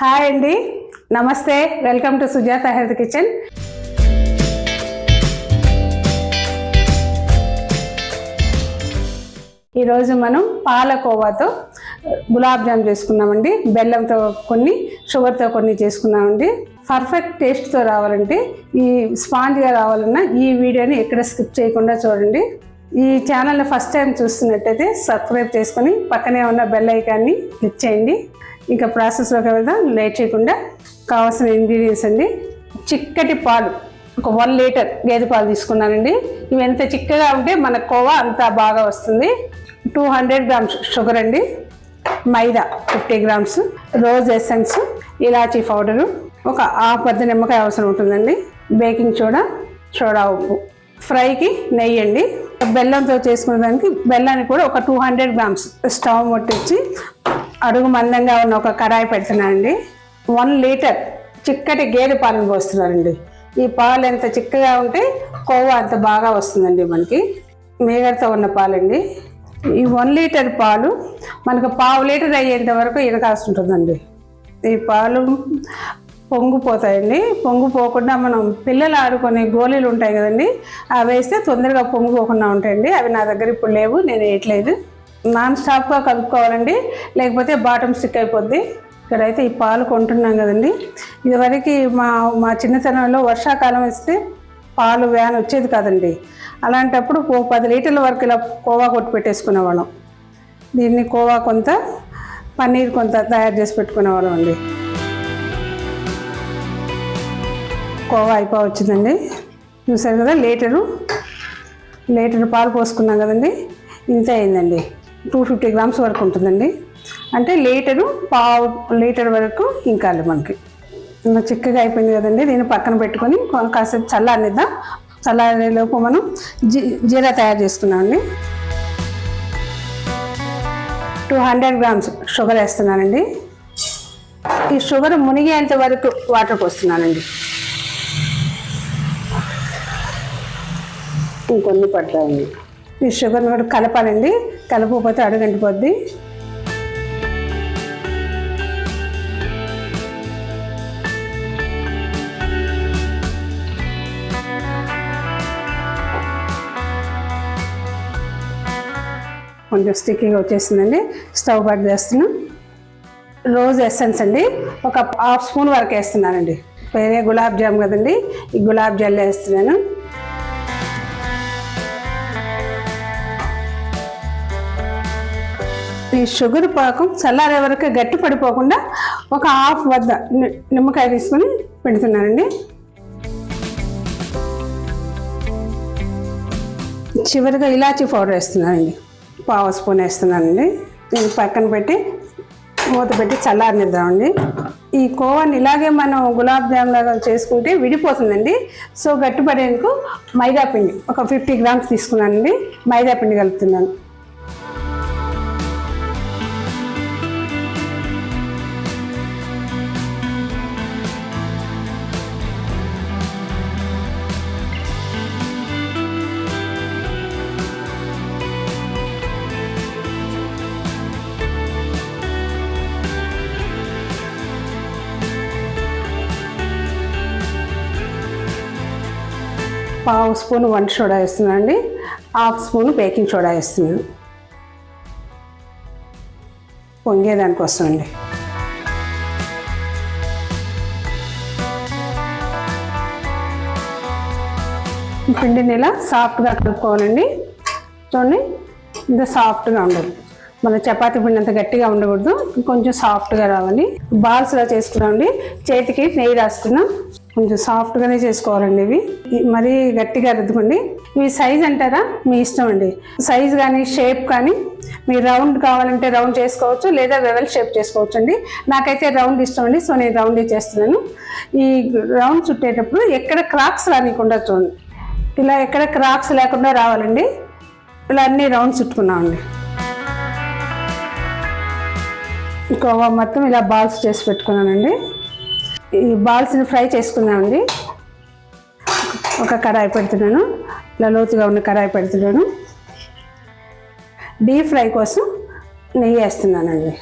Hi అండి. నమస్తే. Welcome to Sujatha health kitchen. ఈరోజు మనం పాలకోవాతో గులాబ్ జామ్ చేసుకున్నామండి. బెల్లంతో కొన్ని షుగర్తో కొన్ని చేసుకున్నామండి. పర్ఫెక్ట్ టేస్ట్తో రావాలంటే ఈ స్పాంజ్గా రావాలన్నా ఈ వీడియోని ఎక్కడ స్కిప్ చేయకుండా చూడండి. ఈ ఛానల్ని ఫస్ట్ టైం చూస్తున్నట్టయితే సబ్స్క్రైబ్ చేసుకొని పక్కనే ఉన్న బెల్ ఐకాన్ని క్లిక్ చేయండి. ఇంకా ప్రాసెస్లోకి వెళ్దాం. లేట్ చేయకుండా కావాల్సిన ఇంగ్రీడియంట్స్ అండి. చిక్కటి పాలు. ఒక వన్ లీటర్ గేదె పాలు తీసుకున్నానండి. ఇవి ఎంత చిక్కగా ఉంటే మన కోవా అంత బాగా వస్తుంది. టూ హండ్రెడ్ గ్రామ్స్ షుగర్ అండి. Maida fifty grams rose essence ఇలాచీ పౌడరు ఒక హాఫ్ పెద్ద నిమ్మకాయ అవసరం ఉంటుందండి. బేకింగ్ సోడా సోడా ఉప్పు. ఫ్రైకి నెయ్యి అండి బెల్లంతో చేసుకునే దానికి బెల్లాన్ని కూడా ఒక టూ హండ్రెడ్ గ్రామ్స్ స్టవ్ ముట్టించి అడుగు మందంగా ఉన్న ఒక కడాయి పెడుతున్నానండి. వన్ లీటర్ చిక్కటి గేదె పాలను పోస్తున్నానండి. ఈ పాలు ఎంత చిక్కగా ఉంటే కొవ్వ అంత బాగా వస్తుందండి మనకి. మేగడతో ఉన్న పాలండి. ఈ వన్ లీటర్ పాలు మనకు పావు లీటర్ అయ్యేంత వరకు ఇనకాల్సి ఉంటుందండి ఈ పాలు పొంగిపోతాయండి. పొంగిపోకుండా మనం పిల్లలు ఆడుకునే గోళీలు ఉంటాయి కదండి అవి వేస్తే తొందరగా పొంగిపోకుండా ఉంటాయండి. అవి నా దగ్గర ఇప్పుడు లేవు నేను వేయట్లేదు. నాన్ స్టాప్గా కలుపుకోవాలండి. లేకపోతే బాటమ్ స్టిక్ అయిపోద్ది. ఇక్కడైతే ఈ పాలు కొంటున్నాం కదండి. ఇదివరకు మా మా చిన్నతనంలో వర్షాకాలం వస్తే పాలు వ్యాన్ వచ్చేది కాదండి. అలాంటప్పుడు పది లీటర్ల వరకు ఇలా కోవా కొట్టి పెట్టేసుకునేవాళ్ళం. దీన్ని కోవా కొంత పన్నీర్ కొంత తయారు చేసి పెట్టుకునేవాళ్ళం అండి. కోవా అయిపో వచ్చిందండి. చూసారు కదా లీటరు. లీటర్ పాలు పోసుకున్నాం కదండి. ఇంత అయిందండి. టూ ఫిఫ్టీ గ్రామ్స్ వరకు ఉంటుందండి. అంటే లీటరు పావు లీటర్ వరకు ఇంకాలి మనకి. చిక్కగా అయిపోయింది కదండి. దీన్ని పక్కన పెట్టుకొని కాసేపు చల్లారనిద్దాం. చల్లారేలోపు మనం జీ జీరా తయారు చేసుకున్నామండి. టూ హండ్రెడ్ గ్రామ్స్ షుగర్ వేస్తున్నానండి. ఈ షుగర్ మునిగేంత వరకు వాటర్ పోస్తున్నానండి. ఇంకొన్ని పడతాయండి. ఈ షుగర్ కూడా కలపాలండి. కలపకపోతే అడుగంటిపోద్ది కొంచెం స్టిక్కీగా వచ్చేసిందండి. స్టవ్ పట్టు చేస్తున్నాం. రోజ్ ఎసెన్స్ అండి. ఒక హాఫ్ స్పూన్ వరకు వేస్తున్నానండి. వేరే గులాబ్ జామ్ కదండి. ఈ గులాబ్ జల్ వేస్తున్నాను. ఈ షుగర్ పాకం చల్లారే వరకు గట్టి పడిపోకుండా ఒక హాఫ్ వద్ద నిమ్మకాయ తీసుకొని పెడుతున్నానండి. చివరిగా ఇలాచీ పౌడర్ వేస్తున్నానండి. పావు స్పూన్ వేస్తున్నానండి. దీన్ని పక్కన పెట్టి మూత పెట్టి చల్లారనిద్దామండి. ఈ కోవాని ఇలాగే మనం గులాబ్ జామ్ లాగా చేసుకుంటే విడిపోతుందండి. సో గట్టిపడేందుకు మైదా పిండి ఒక ఫిఫ్టీ గ్రామ్స్ తీసుకున్నానండి. మైదా పిండి కలుపుతున్నాను. పావు స్పూన్ వంట సోడా వేస్తున్నాను అండి హాఫ్ స్పూన్ బేకింగ్ సోడా వేస్తున్నాను. పొంగేదానికోసం అండి పిండిని ఇలా సాఫ్ట్గా కలుపుకోవాలండి. చూడండి ఇంత సాఫ్ట్గా ఉండాలి. మన చపాతీ పిండి అంత గట్టిగా ఉండకూడదు. కొంచెం సాఫ్ట్గా రావాలి. బాల్స్లా చేసుకున్నామండి. చేతికి నెయ్యి రాసుకున్నాం. కొంచెం సాఫ్ట్గానే చేసుకోవాలండి ఇవి. మరీ గట్టిగా రుద్దుకోండి. ఇవి సైజ్ అంటారా? మీ ఇష్టం అండి. సైజ్ కానీ షేప్ కానీ మీరు రౌండ్ కావాలంటే రౌండ్ చేసుకోవచ్చు లేదా వెవెల్ షేప్ చేసుకోవచ్చు అండి. నాకైతే రౌండ్ ఇష్టం అండి సో నేను రౌండ్ చేస్తున్నాను. ఈ రౌండ్ చుట్టేటప్పుడు ఎక్కడ క్రాక్స్ రానికుండా చూడండి. ఇలా ఎక్కడ క్రాక్స్ లేకుండా రావాలండి. ఇలా అన్ని రౌండ్ చుట్టుకున్నామండి కోవా మొత్తం ఇలా బాల్స్ చేసి పెట్టుకున్నానండి. ఈ బాల్స్ని ఫ్రై చేసుకున్నామండి ఒక కడాయి పెడుతున్నాను. ఇలా లోతుగా ఉన్న కడాయి పెడుతున్నాను. డీప్ ఫ్రై కోసం నెయ్యి వేస్తున్నానండి.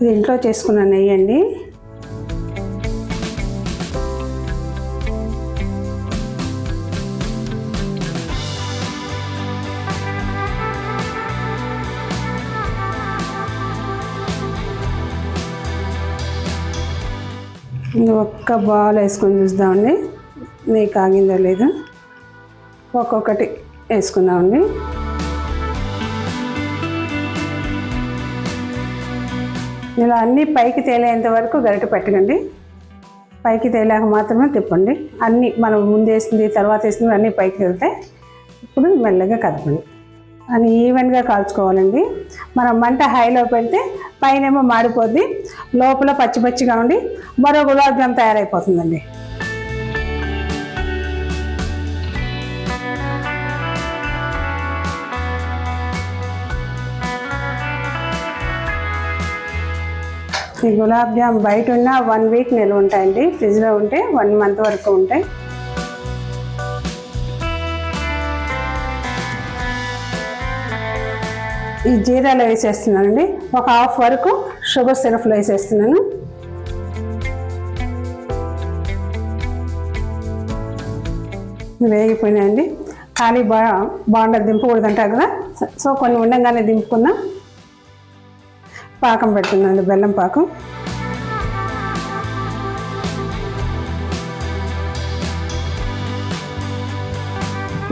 ఇది ఇంట్లో చేసుకున్న నెయ్యి అండి. ఒక్క బాల్ వేసుకొని చూద్దామండి. నెయ్యి కాగిందో లేదో. ఒక్కొక్కటి వేసుకుందామండి. ఇలా అన్నీ పైకి తేలేంత వరకు గరిట పెట్టకండి. పైకి తేలాక మాత్రమే తిప్పండి. అన్నీ మనం ముందు వేసింది తర్వాత వేసింది అన్నీ పైకి వెళ్తాయి ఇప్పుడు మెల్లగా కదపండి. అని ఈవెన్గా కాల్చుకోవాలండి. మనం మంట హైలో పెడితే పైనేమో మాడిపోద్ది లోపల పచ్చి పచ్చిగా ఉండి మరో గులాబ్ జామ్ తయారైపోతుందండి. ఈ గులాబ్ జామ్ బయట ఉన్న వన్ వీక్ నిల్వ ఉంటాయండి ఫ్రిడ్జ్లో ఉంటే వన్ మంత్ వరకు ఉంటాయి. ఈ జీరాలో వేసేస్తున్నానండి. ఒక హాఫ్ వరకు షుగర్ సిరప్లో వేసేస్తున్నాను. వేగిపోయినాయండి. ఖాళీ బా బాగుండదు దింపకూడదు అంటారు కదా. సో కొన్ని ఉండంగానే దింపుకుందాం. పాకం పెడుతున్నాను బెల్లం పాకం.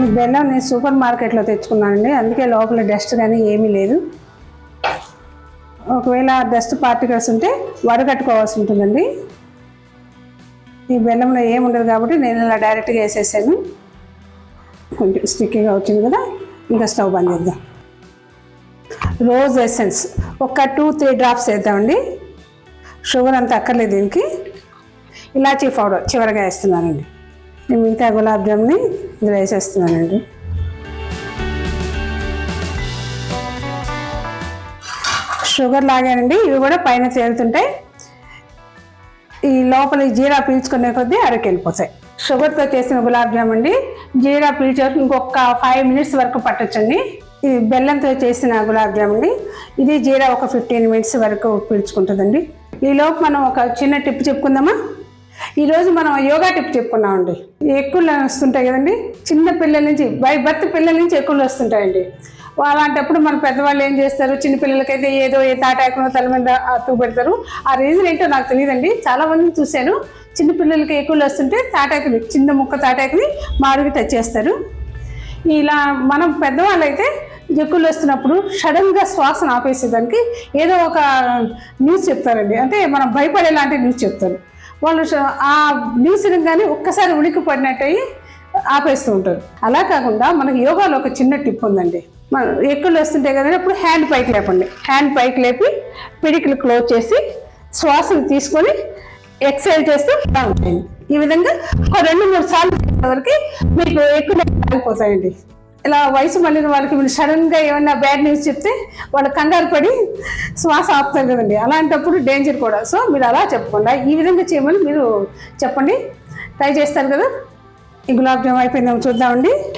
ఈ బెల్లం నేను సూపర్ మార్కెట్లో తెచ్చుకున్నానండి. అందుకే లోపల డస్ట్ కానీ ఏమీ లేదు. ఒకవేళ డస్ట్ పార్టికల్స్ ఉంటే వడగట్టుకోవాల్సి ఉంటుందండి. ఈ బెల్లంలో ఏముండదు కాబట్టి నేను ఇలా డైరెక్ట్గా వేసేసాను. కొంచెం స్టిక్కీగా వచ్చింది కదా ఇంకా స్టవ్ బంద్ చేద్దాం. రోజ్ ఎసెన్స్ ఒక టూ త్రీ డ్రాప్స్ వేద్దామండి. షుగర్ అంత అక్కర్లేదు దీనికి. ఇలాచీ పౌడర్ చివరిగా వేస్తున్నానండి. నేను మిగతా గులాబ్ జామ్ని ఇందులో వేసేస్తున్నానండి షుగర్ లాగానండి ఇవి కూడా పైన తేలుతుంటాయి ఈ లోపల ఈ జీరా పీల్చుకునే కొద్దీ అరకెళ్ళిపోతాయి. షుగర్తో చేసిన గులాబ్ జామ్ అండి జీరా పీల్చేసి ఇంకొక ఫైవ్ మినిట్స్ వరకు పట్టొచ్చండి. ఇది బెల్లంతో చేసిన గులాబ్ జామ్ అండి ఇది జీరా ఒక ఫిఫ్టీన్ మినిట్స్ వరకు పీల్చుకుంటుందండి. ఈ లోపు మనం ఒక చిన్న టిప్ చెప్పుకుందామా? ఈరోజు మనం యోగా టిప్ చెప్పుకున్నామండి. ఎక్కువలు వస్తుంటాయి కదండి. చిన్న పిల్లల నుంచి బై బర్త్ పిల్లల నుంచి ఎక్కువలు వస్తుంటాయండి. అలాంటప్పుడు మన పెద్దవాళ్ళు ఏం చేస్తారు? చిన్నపిల్లలకైతే ఏదో ఏ తాటాకునో తల మీద తూపెడతారు ఆ రీజన్ ఏంటో నాకు తెలియదండి చాలామందిని చూశాను. చిన్నపిల్లలకి ఎక్కువలు వస్తుంటే తాటాకుని చిన్న ముక్క తాటాకుని మారుగా టచ్ చేస్తారు. ఇలా మనం పెద్దవాళ్ళు అయితే ఎక్కువలు వస్తున్నప్పుడు సడన్గా శ్వాసను ఆపేసేదానికి ఏదో ఒక న్యూస్ చెప్తారండి. అంటే మనం భయపడేలాంటి న్యూస్ చెప్తారు. వాళ్ళు ఆ న్యూస్ కానీ ఒక్కసారి ఉనికి పడినట్టయి ఆపేస్తూ ఉంటారు. అలా కాకుండా మనకి యోగాలో ఒక చిన్న టిప్ ఉందండి. మనం ఎక్కువలు వస్తుంటాయి కదండి అప్పుడు హ్యాండ్ పైకి లేపండి. హ్యాండ్ పైకి లేపి పిడికిలు క్లోజ్ చేసి శ్వాసను తీసుకొని ఎక్సైల్ చేస్తూ బాగుంటాయి ఈ విధంగా ఒక రెండు మూడు సార్లు వరకు మీకు ఎక్కువ ఆగిపోతాయండి ఇలా వయసు మళ్ళిన వాళ్ళకి మీరు సడన్గా ఏమైనా బ్యాడ్ న్యూస్ చెప్తే వాళ్ళు కంగారు పడి శ్వాస ఆపుతారు కదండి. అలాంటప్పుడు డేంజర్ కూడా. సో మీరు అలా చెప్పకుండా. ఈ విధంగా చేయమని మీరు చెప్పండి. ట్రై చేస్తారు కదా. ఈ గులాబ్ జామ్ అయిపోయిందేమో చూద్దామండి.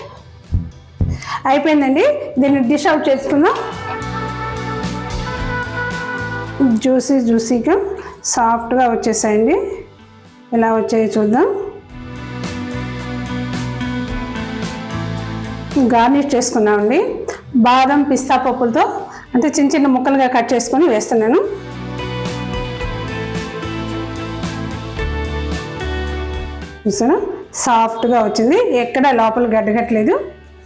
అయిపోయిందండి. దీన్ని డిష్ అవుట్ చేసుకుందాం. జ్యూసీ జ్యూసీగా సాఫ్ట్గా వచ్చేసాయండి. ఎలా వచ్చాయి చూద్దాం. గార్నిష్ చేసుకున్నామండి బాదం పిస్తా పప్పులతో అంటే చిన్న చిన్న ముక్కలుగా కట్ చేసుకొని వేస్తున్నాను. చూసాను సాఫ్ట్గా వచ్చింది. ఎక్కడ లోపల గడ్డగట్లేదు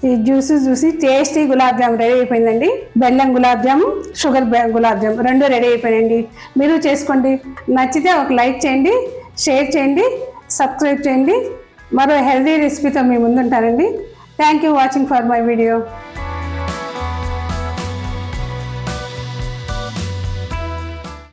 ఈ జ్యూస్ చూసి టేస్టీ గులాబ్ జామ్ రెడీ అయిపోయిందండి. బెల్లం గులాబ్ జామ్ షుగర్ గులాబ్ జామ్ రెండు రెడీ అయిపోయాయండి మీరు చేసుకోండి. నచ్చితే ఒక లైక్ చేయండి షేర్ చేయండి సబ్స్క్రైబ్ చేయండి. మరో హెల్దీ రెసిపీతో మీ ముందుంటానండి. Thank you watching for my video.